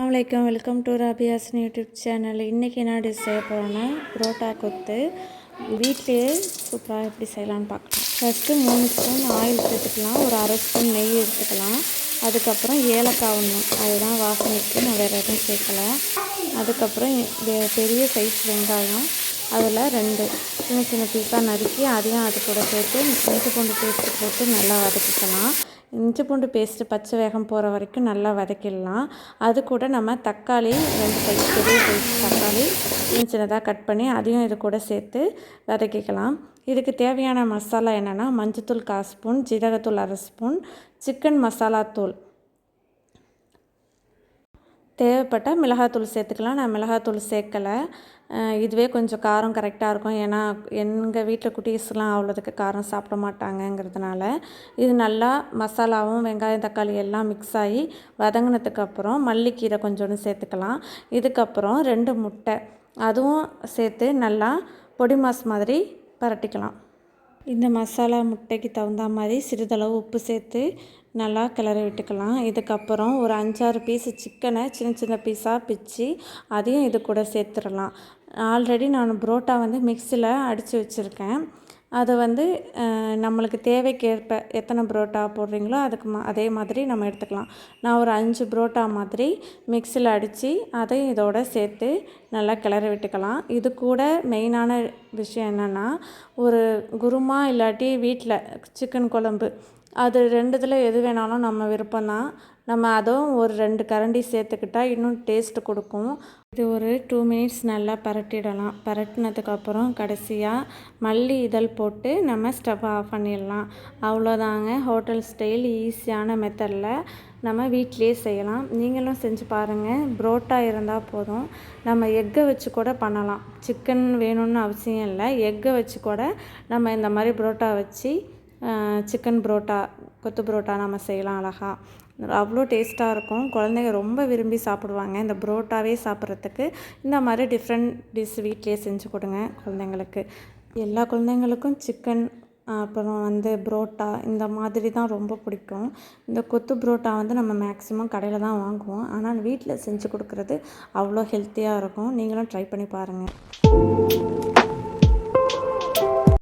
வலைக்கம் welcome to ராபியாசன் YouTube channel. இன்றைக்கி என்ன டிஷ் செய்ய போகிறோன்னா புரோட்டா கொத்து வீட்லேயே சூப்பராக எப்படி செய்யலான்னு பார்க்கலாம். ஃபஸ்ட்டு மூணு ஸ்பூன் ஆயில் சேர்த்துக்கலாம். ஒரு அரை ஸ்பூன் நெய் எடுத்துக்கலாம். அதுக்கப்புறம் ஏலக்காய் ஒன்று அதுதான் வாசனைக்கு நான் வேறு எதுவும் சேர்க்கலை. அதுக்கப்புறம் பெரிய சைஸ் வெங்காயம். அதில் ரெண்டு. சின்ன சின்ன பீஸாக நறுக்கி அதையும் அது கூட சேர்த்து இஞ்சி பூண்டு பேஸ்ட்டு போட்டு நல்லா வதக்கிக்கலாம். இஞ்சி பூண்டு பேஸ்ட்டு பச்சை வேகம் போகிற வரைக்கும் நல்லா வதக்கிடலாம். அது கூட நம்ம தக்காளி ரெண்டு சைஸ் பெரிய சைஸ் தக்காளி சின்ன சின்னதாக கட் பண்ணி அதையும் இது கூட சேர்த்து வதக்கிக்கலாம். இதுக்கு தேவையான மசாலா என்னென்னா மஞ்சத்தூள் கால் ஸ்பூன் ஜீரகத்தூள் அரை ஸ்பூன் சிக்கன் மசாலா தூள். தேவைப்பட்டால் மிளகாத்தூள் சேர்த்துக்கலாம். நான் மிளகாத்தூள் சேர்க்கலை. இதுவே கொஞ்சம் காரம் கரெக்டாக இருக்கும். ஏன்னா எங்கள் வீட்டில் குட்டீஸ்லாம் அவ்வளோதுக்கு காரம் சாப்பிட மாட்டாங்கங்கிறதுனால இது நல்லா மசாலாவும் வெங்காயம் தக்காளி எல்லாம் மிக்ஸ் ஆகி வதங்கினதுக்கப்புறம் மல்லிக்கீரை கொஞ்சோண்டு சேர்த்துக்கலாம். இதுக்கப்புறம் ரெண்டு முட்டை. அதுவும் சேர்த்து நல்லா பொடி மாஸ் மாதிரி பரட்டிக்கலாம். இந்த மசாலா முட்டைக்கு தகுந்த மாதிரி சிறிதளவு உப்பு சேர்த்து நல்லா கிளறி விட்டுக்கலாம். இதுக்கப்புறம் ஒரு அஞ்சாறு பீஸு சிக்கனை சின்ன சின்ன பீஸாக பிச்சு அதையும் இது கூட சேர்த்துடலாம். ஆல்ரெடி நான் புரோட்டா வந்து மிக்சியில் அடித்து வச்சுருக்கேன். அதை வந்து நம்மளுக்கு தேவைக்கேற்ப எத்தனை புரோட்டா போடுறீங்களோ அதுக்கு மா அதே மாதிரி நம்ம எடுத்துக்கலாம். நான் ஒரு அஞ்சு புரோட்டா மாதிரி மிக்சியில் அடித்து அதையும் இதோட சேர்த்து நல்லா கிளறி விட்டுக்கலாம். இது கூட மெயினான விஷயம் என்னென்னா ஒரு குருமா இல்லாட்டி வீட்டில் சிக்கன் குழம்பு அது ரெண்டுத்தில் எது வேணாலும் நம்ம விருப்பம்தான் நம்ம அதுவும் ஒரு ரெண்டு கரண்டி சேர்த்துக்கிட்டா இன்னும் டேஸ்ட்டு கொடுக்கும். இது ஒரு டூ மினிட்ஸ் நல்லா பரட்டிடலாம். பரட்டினதுக்கப்புறம் கடைசியாக மல்லி இதழ் போட்டு நம்ம ஸ்டவ் ஆஃப் பண்ணிடலாம். அவ்வளோதாங்க. ஹோட்டல் ஸ்டைல் ஈஸியான மெத்தடில் நம்ம வீட்டிலேயே செய்யலாம். நீங்களும் செஞ்சு பாருங்கள் புரோட்டா இருந்தால் போதும். நம்ம எக்கை வச்சு கூட பண்ணலாம். சிக்கன் வேணும்னு அவசியம் இல்லை. எக்கை வச்சு கூட நம்ம இந்த மாதிரி புரோட்டா வச்சு சிக்கன் புரோட்டா கொத்து புரோட்டா நம்ம செய்யலாம் அழகா. அவ்வளோ டேஸ்ட்டாக இருக்கும். குழந்தைங்க ரொம்ப விரும்பி சாப்பிடுவாங்க. இந்த புரோட்டாவே சாப்பிட்றதுக்கு இந்த மாதிரி டிஃப்ரெண்ட் டிஷ் வீட்லேயே செஞ்சு கொடுங்க குழந்தைங்களுக்கு. எல்லா குழந்தைங்களுக்கும் சிக்கன் அப்புறம் வந்து புரோட்டா இந்த மாதிரி தான் ரொம்ப பிடிக்கும். இந்த கொத்து புரோட்டா வந்து நம்ம மேக்ஸிமம் கடையில் தான் வாங்குவோம். ஆனால் வீட்டில் செஞ்சு கொடுக்குறது அவ்வளோ ஹெல்த்தியாக இருக்கும். நீங்களும் ட்ரை பண்ணி பாருங்கள்